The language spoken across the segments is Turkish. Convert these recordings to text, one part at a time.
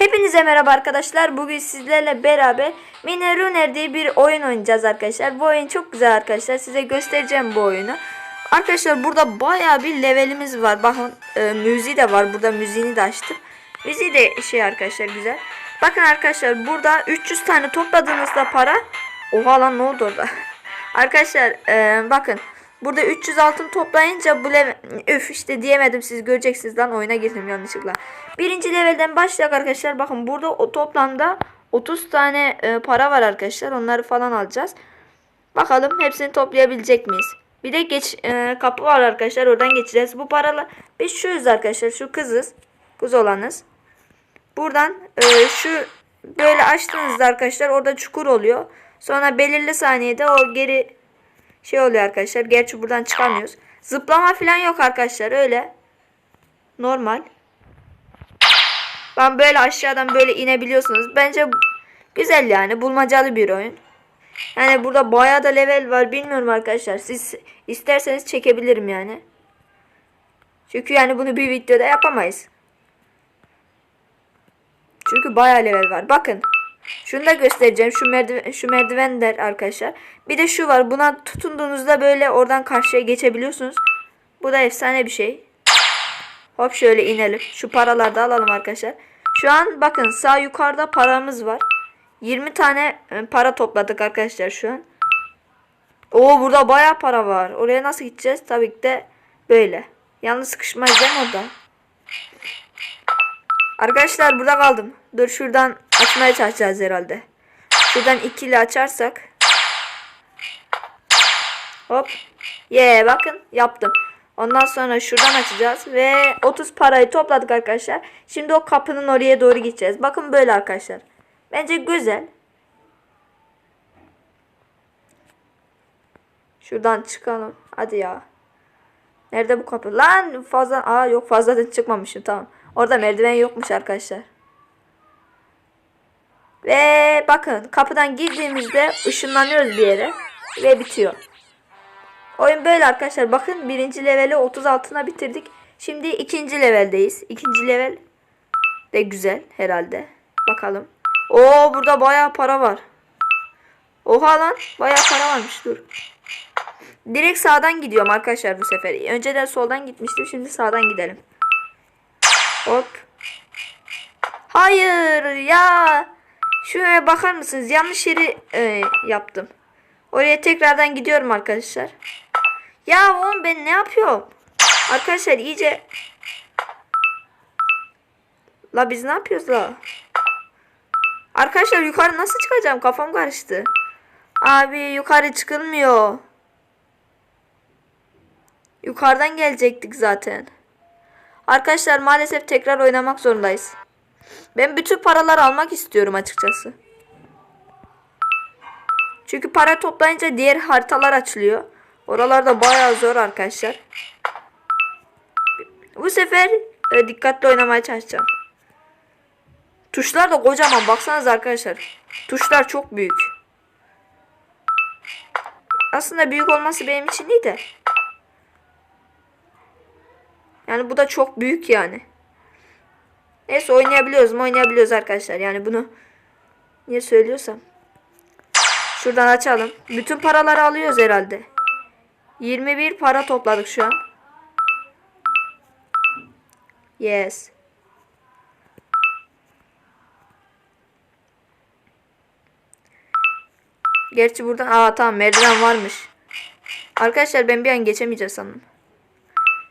Hepinize merhaba arkadaşlar. Bugün sizlerle beraber Mine Runner diye bir oyun oynayacağız arkadaşlar. Bu oyun çok güzel arkadaşlar. Size göstereceğim bu oyunu. Arkadaşlar burada baya bir levelimiz var. Bakın e, müziği de var. Burada müziğini de açtım. Müziği de şey arkadaşlar güzel. Bakın arkadaşlar burada 300 tane topladığınızda para. Oha lan ne oldu orada? arkadaşlar e, bakın. Burada 300 altın toplayınca bu level... İşte diyemedim siz göreceksiniz lan oyuna girdim yanlışlıkla. Birinci levelden başlayak arkadaşlar. Bakın burada o toplamda 30 tane e, para var arkadaşlar. Onları falan alacağız. Bakalım hepsini toplayabilecek miyiz? Bir de geç e, kapı var arkadaşlar. Oradan geçeceğiz. Bu paralar biz şuyuz arkadaşlar. Şu kızız. Kız olanız. Buradan e, şu böyle açtığınızda arkadaşlar orada çukur oluyor. Sonra belirli saniyede o geri şey oluyor arkadaşlar. Gerçi buradan çıkamıyoruz. Zıplama falan yok arkadaşlar. Öyle. Normal. Ben böyle aşağıdan böyle inebiliyorsunuz. Bence güzel yani. Bulmacalı bir oyun. Yani burada bayağı da level var. Bilmiyorum arkadaşlar. Siz isterseniz çekebilirim yani. Çünkü yani bunu bir videoda yapamayız. Çünkü bayağı level var. Bakın. Şunu da göstereceğim. Şu merdiven şu merdivenler arkadaşlar. Bir de şu var. Buna tutunduğunuzda böyle oradan karşıya geçebiliyorsunuz. Bu da efsane bir şey. Hop şöyle inelim. Şu paraları da alalım arkadaşlar. Şu an bakın sağ yukarıda paramız var. 20 tane e, para topladık arkadaşlar şu an. Oo burada bayağı para var. Oraya nasıl gideceğiz? Tabii ki de böyle. Yalnız mi orada? Arkadaşlar burada kaldım. Dur şuradan açmaya çalışacağız herhalde. Şuradan ikili açarsak. Hop. Ye yeah, bakın yaptım. Ondan sonra şuradan açacağız ve 30 parayı topladık arkadaşlar. Şimdi o kapının oraya doğru gideceğiz. Bakın böyle arkadaşlar. Bence güzel. Şuradan çıkalım. Hadi ya. Nerede bu kapı? Lan fazla. Aa yok fazladan çıkmamışım tamam. Orada merdiven yokmuş arkadaşlar. Ve bakın kapıdan girdiğimizde ışınlanıyoruz bir yere. Ve bitiyor. Oyun böyle arkadaşlar. Bakın birinci leveli 30 altına bitirdik. Şimdi ikinci leveldeyiz. İkinci level de güzel herhalde. Bakalım. Oo burada bayağı para var. Oha lan bayağı para varmış dur. Direkt sağdan gidiyorum arkadaşlar bu sefer. Önceden soldan gitmiştim. Şimdi sağdan gidelim. Hop. Hayır ya. Şuraya bakar mısınız? Yanlış yeri e, yaptım. Oraya tekrardan gidiyorum arkadaşlar. Ya oğlum ben ne yapıyorum? Arkadaşlar iyice La biz ne yapıyoruz la? Arkadaşlar yukarı nasıl çıkacağım? Kafam karıştı. Abi yukarı çıkılmıyor. Yukarıdan gelecektik zaten. Arkadaşlar maalesef tekrar oynamak zorundayız. Ben bütün paraları almak istiyorum açıkçası. Çünkü para toplayınca diğer haritalar açılıyor. Oralarda bayağı zor arkadaşlar. Bu sefer e, dikkatli oynamaya çalışacağım. Tuşlar da kocaman baksanız arkadaşlar. Tuşlar çok büyük. Aslında büyük olması benim için iyi de. Yani bu da çok büyük yani. Neyse oynayabiliyoruz mu oynayabiliyoruz arkadaşlar. Yani bunu niye söylüyorsam. Şuradan açalım. Bütün paraları alıyoruz herhalde. 21 para topladık şu an. Yes. Gerçi buradan aa tamam merdiven varmış. Arkadaşlar ben bir an geçemeyeceğim sanırım.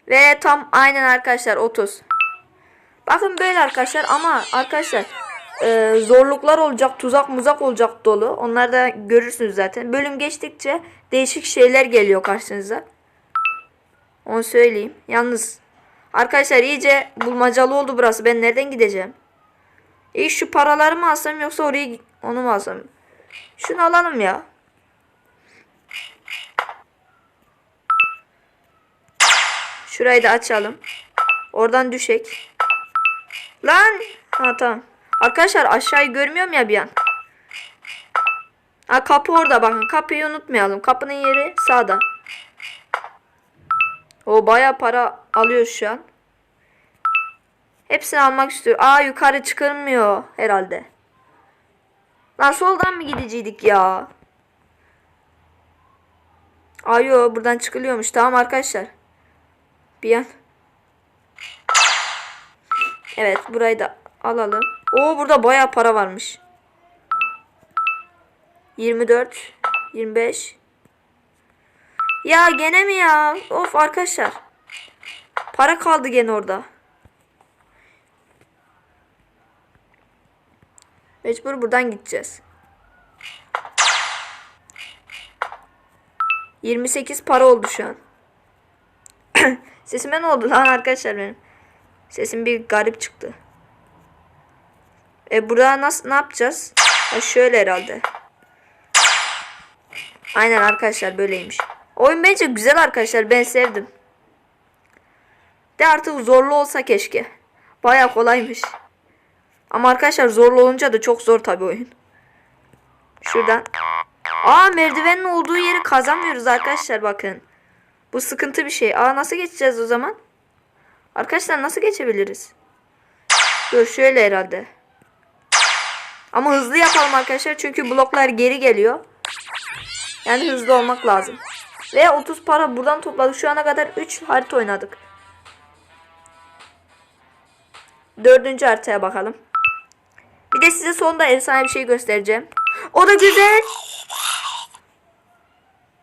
Ve tam aynen arkadaşlar 30. Bakın böyle arkadaşlar ama arkadaşlar e, zorluklar olacak, tuzak muzak olacak dolu. Onları da görürsünüz zaten. Bölüm geçtikçe değişik şeyler geliyor karşınıza. Onu söyleyeyim. Yalnız arkadaşlar iyice bulmacalı oldu burası. Ben nereden gideceğim? İyi şu paraları mı alsam yoksa orayı onu mu alsam? Şunu alalım ya. Şurayı da açalım. Oradan düşek. Lan. Ha tamam. Arkadaşlar aşağıyı görmüyorum ya bir an. Ha kapı orada bakın. Kapıyı unutmayalım. Kapının yeri sağda. O baya para alıyor şu an. Hepsini almak istiyor. Aa yukarı çıkılmıyor herhalde. Lan soldan mı gideceydik ya? Aa yo buradan çıkılıyormuş. Tamam arkadaşlar. Bir an. Evet burayı da alalım. Oo burada bayağı para varmış. 24 25 Ya gene mi ya? Of arkadaşlar. Para kaldı gene orada. Mecbur buradan gideceğiz. 28 para oldu şu an. Sesime ne oldu lan arkadaşlar benim? Sesim bir garip çıktı. E burada nasıl ne yapacağız? Ha şöyle herhalde. Aynen arkadaşlar böyleymiş. Oyun bence güzel arkadaşlar. Ben sevdim. De artık zorlu olsa keşke. Baya kolaymış. Ama arkadaşlar zorlu olunca da çok zor tabi oyun. Şuradan. Aa merdivenin olduğu yeri kazanmıyoruz arkadaşlar bakın. Bu sıkıntı bir şey. Aa nasıl geçeceğiz o zaman? Arkadaşlar nasıl geçebiliriz? Dur şöyle herhalde. Ama hızlı yapalım arkadaşlar çünkü bloklar geri geliyor. Yani hızlı olmak lazım. Ve 30 para buradan topladık. Şu ana kadar 3 harita oynadık. Dördüncü haritaya bakalım. Bir de size sonunda efsane bir şey göstereceğim. O da güzel.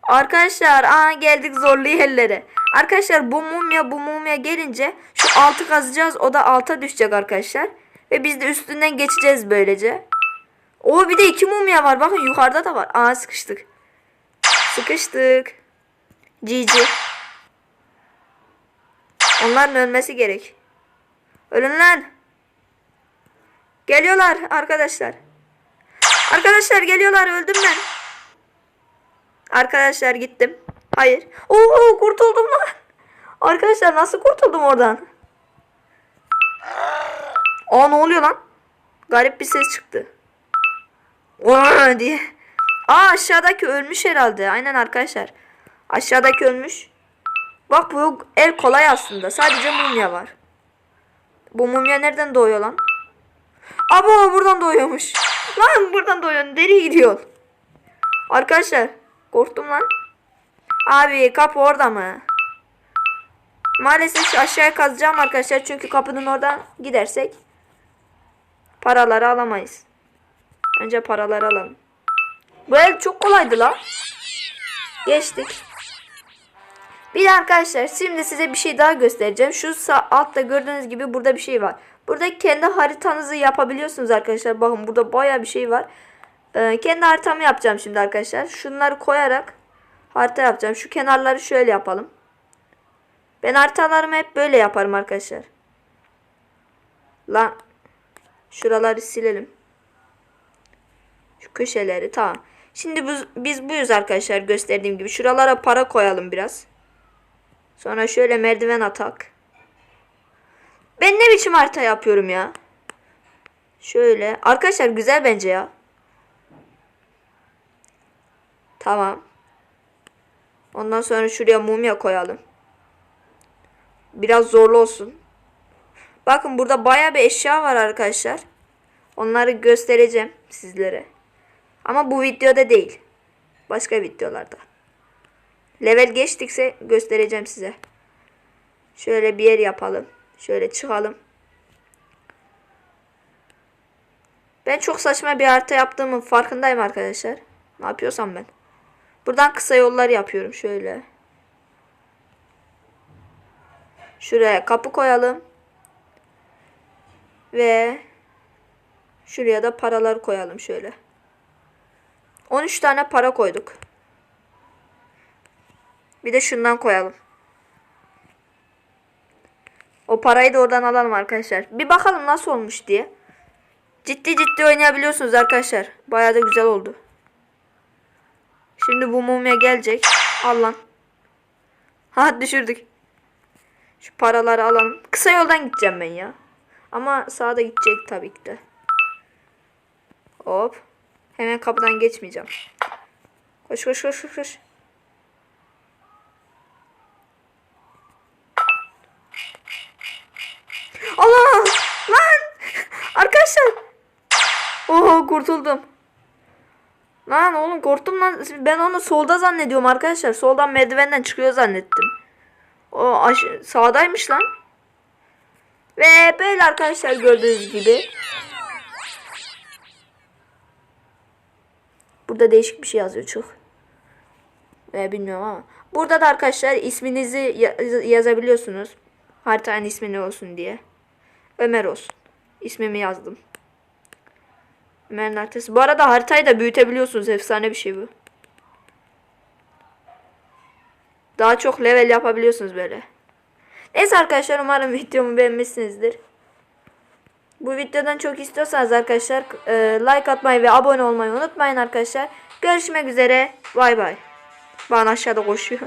Arkadaşlar aa geldik zorlu yerlere. Arkadaşlar bu mumya bu mumya gelince şu altı kazacağız. O da alta düşecek arkadaşlar. Ve biz de üstünden geçeceğiz böylece. O bir de iki mumya var. Bakın yukarıda da var. Aa sıkıştık. Sıkıştık. Cici. Onların ölmesi gerek. Ölün lan. Geliyorlar arkadaşlar. Arkadaşlar geliyorlar öldüm ben. Arkadaşlar gittim. Hayır. Oo kurtuldum. Arkadaşlar nasıl kurtuldum oradan? Aa ne oluyor lan? Garip bir ses çıktı. Oo diye. Aa aşağıdaki ölmüş herhalde. Aynen arkadaşlar. Aşağıdaki ölmüş. Bak bu el kolay aslında. Sadece mumya var. Bu mumya nereden doğuyor lan? Abo buradan doğuyormuş. Lan buradan doğuyor. Nereye gidiyor? Arkadaşlar korktum lan. Abi kapı orada mı? Maalesef şu aşağıya kazacağım arkadaşlar. Çünkü kapının oradan gidersek paraları alamayız. Önce paraları alalım. Bu el çok kolaydı lan. Geçtik. Bir de arkadaşlar şimdi size bir şey daha göstereceğim. Şu sağ altta gördüğünüz gibi burada bir şey var. Burada kendi haritanızı yapabiliyorsunuz arkadaşlar. Bakın burada baya bir şey var. Ee, kendi haritamı yapacağım şimdi arkadaşlar. Şunları koyarak harita yapacağım. Şu kenarları şöyle yapalım. Ben haritalarımı hep böyle yaparım arkadaşlar. Lan şuraları silelim. Şu köşeleri tamam. Şimdi biz, biz buyuz arkadaşlar gösterdiğim gibi. Şuralara para koyalım biraz. Sonra şöyle merdiven atak. Ben ne biçim harita yapıyorum ya? Şöyle. Arkadaşlar güzel bence ya. Tamam. Ondan sonra şuraya mumya koyalım. Biraz zorlu olsun. Bakın burada baya bir eşya var arkadaşlar. Onları göstereceğim sizlere. Ama bu videoda değil. Başka videolarda. Level geçtikse göstereceğim size. Şöyle bir yer yapalım. Şöyle çıkalım. Ben çok saçma bir harita yaptığımın farkındayım arkadaşlar. Ne yapıyorsam ben. Buradan kısa yollar yapıyorum şöyle. Şuraya kapı koyalım. Ve şuraya da paralar koyalım şöyle. 13 tane para koyduk. Bir de şundan koyalım. O parayı da oradan alalım arkadaşlar. Bir bakalım nasıl olmuş diye. Ciddi ciddi oynayabiliyorsunuz arkadaşlar. Bayağı da güzel oldu. Şimdi bu mumya gelecek. Al lan. Ha düşürdük. Şu paraları alalım. Kısa yoldan gideceğim ben ya. Ama sağda gidecek tabii ki de. Hop. Hemen kapıdan geçmeyeceğim. Koş koş koş koş. koş. Allah! Arkadaşlar. Oho kurtuldum. Lan oğlum korktum lan. Ben onu solda zannediyorum arkadaşlar. Soldan merdivenden çıkıyor zannettim. O sağdaymış lan. Ve böyle arkadaşlar gördüğünüz gibi. Burada değişik bir şey yazıyor çok. Ve bilmiyorum ama. Burada da arkadaşlar isminizi ya- yazabiliyorsunuz. Haritanın ismi ne olsun diye. Ömer olsun. İsmimi yazdım. Ömer'in haritası. Bu arada haritayı da büyütebiliyorsunuz. Efsane bir şey bu. Daha çok level yapabiliyorsunuz böyle. Neyse arkadaşlar umarım videomu beğenmişsinizdir. Bu videodan çok istiyorsanız arkadaşlar e, like atmayı ve abone olmayı unutmayın arkadaşlar. Görüşmek üzere. Bay bay. Bana aşağıda koşuyor.